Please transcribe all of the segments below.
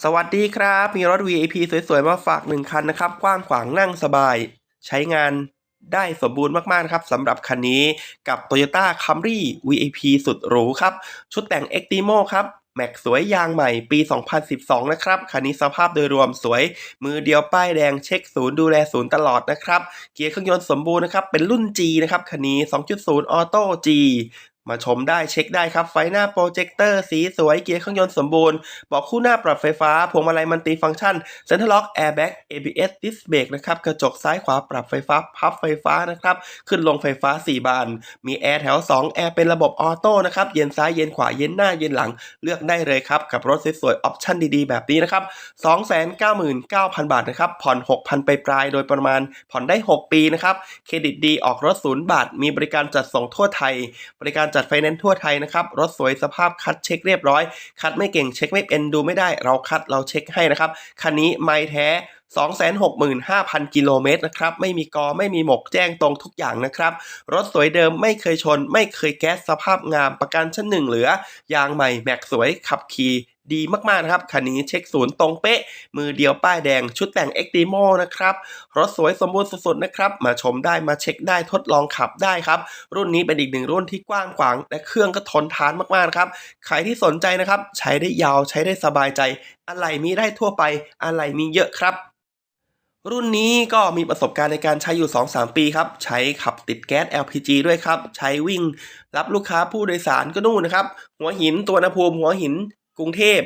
สวัสดีครับ มีรถ VIP สวยๆ มาฝากหนึ่งคันนะครับ กว้างขวางนั่งสบาย ใช้งานได้สมบูรณ์มากๆนะครับสำหรับคันนี้กับ Toyota Camry VIP สุดหรูครับ ชุดแต่ง Extimo ครับ แม็กสวยยางใหม่ปี 2012 นะครับ คันนี้สภาพโดยรวมสวย มือเดียวป้ายแดงเช็คศูนย์ดูแลศูนย์ตลอดนะครับ เกียร์เครื่องยนต์สมบูรณ์นะครับ เป็นรุ่น G นะครับ คันนี้ 2.0ออโต้ G มาชมได้เช็คได้ครับ ไฟหน้าโปรเจคเตอร์สีสวยเกียร์เครื่องยนต์สมบูรณ์บอกคู่หน้าปรับไฟฟ้า พวงมาลัยมันติฟังก์ชันเซ็นทรัลล็อกแอร์แบ็ก ABS ดิสเบรกนะครับ กระจกซ้ายขวาปรับไฟฟ้า พับไฟฟ้านะครับ ขึ้นลงไฟฟ้า 4 บาน มีแอร์แถว 2 แอร์เป็นระบบออโต้นะครับ เย็นซ้ายเย็นขวาเย็นหน้าเย็นหลังเลือกได้เลยครับ กับรถสวยๆออปชั่นดีๆ แบบนี้นะครับ 299,000 บาทนะครับผ่อน 6,000 ไปปลายโดยประมาณผ่อนได้ 6 ปีนะครับเครดิตดีออกรถศูนย์บาทมีบริการจัดส่งทั่วไทย บริการจัดไฟแนนซ์ทั่วไทยนะครับ รถสวยสภาพคัดเช็คเรียบร้อย คัดไม่เก่งเช็คไม่เป็นดูไม่ได้เราคัดเราเช็คให้นะครับ คันนี้ไม่แท้ 265,000 กิโลเมตรนะครับ ไม่มีกอไม่มีหมกแจ้งตรงทุกอย่างนะครับ รถสวยเดิมไม่เคยชน ไม่เคยแก๊สสภาพงามประกันชั้นหนึ่งเหลือ ยางใหม่แม็กสวยขับขี่ ดีมากๆนะครับ คันนี้เช็คศูนย์ตรงเป๊ะ มือเดียวป้ายแดงชุดแต่ง e x t i m o นะครับ รถสวยสมบูรณ์สุดๆนะครับ มาชมได้มาเช็คได้ทดลองขับได้ครับ รุ่นนี้เป็นอีกหนึ่งรุ่นที่กว้างขวาง และเครื่องก็ทนทานมากๆนะครับ ใครที่สนใจนะครับ ใช้ได้ยาวใช้ได้สบายใจ อะไรมีได้ทั่วไป อะไรมีเยอะครับรุ่นนี้ก็มีประสบการณ์ในการใช้อยู่ 2-3 ปีครับ ใช้ขับติดแก๊ส LPG ด้วยครับ ใช้วิ่งรับลูกค้าผู้โดยสารก็นู่นนะครับ หัวหินตัวนภูมิหัวหิน กรุงเทพ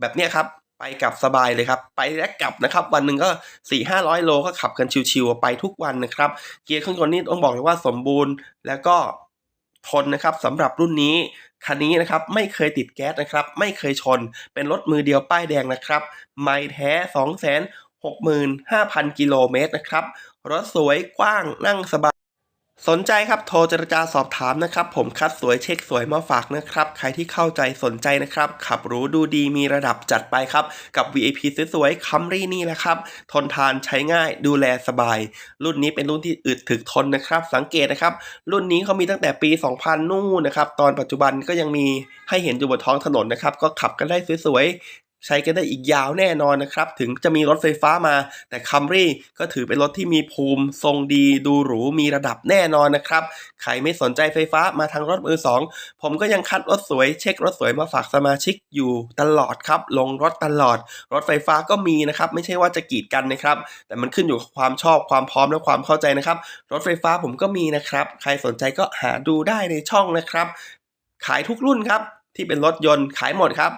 แบบเนี้ยครับ ไปกลับสบายเลยครับ ไปและกลับนะครับ วันหนึ่งก็สี่ห้าร้อยโลก็ขับกันชิวๆไปทุกวันนะครับ เกียร์เครื่องยนต์นี่ต้องบอกเลยว่าสมบูรณ์แล้วก็ทนนะครับสำหรับรุ่นนี้คันนี้นะครับไม่เคยติดแก๊สนะครับ ไม่เคยชนเป็นรถมือเดียวป้ายแดงนะครับ ไม่แท้2 6 5 0 0 0 กิโลเมตรนะครับ รถสวยกว้างนั่งสบาย สนใจครับโทรเจรจาสอบถามนะครับ ผมคัดสวยเช็คสวยมาฝากนะครับ ใครที่เข้าใจสนใจนะครับ ขับรู้ดูดีมีระดับจัดไปครับ กับ VIP สวยๆคัมรี่นี่แหละครับ ทนทานใช้ง่ายดูแลสบาย รุ่นนี้เป็นรุ่นที่อึดถึกทนนะครับ สังเกตนะครับ รุ่นนี้เขามีตั้งแต่ปี 2000 นู่นนะครับ ตอนปัจจุบันก็ยังมีให้เห็นอยู่บนท้องถนนนะครับ ก็ขับกันได้สวย ใช้กันได้อีกยาวแน่นอนนะครับ ถึงจะมีรถไฟฟ้ามา แต่คัมรี่ก็ถือเป็นรถที่มีภูมิ ทรงดี ดูหรู มีระดับแน่นอนนะครับ ใครไม่สนใจไฟฟ้ามาทางรถมือสองผมก็ยังคัดรถสวย เช็ครถสวยมาฝากสมาชิกอยู่ตลอดครับ ลงรถตลอด รถไฟฟ้าก็มีนะครับ ไม่ใช่ว่าจะกีดกันนะครับ แต่มันขึ้นอยู่กับความชอบความพร้อมและความเข้าใจนะครับ รถไฟฟ้าผมก็มีนะครับ ใครสนใจก็หาดูได้ในช่องนะครับ ขายทุกรุ่นครับ ที่เป็นรถยนต์ขายหมดครับ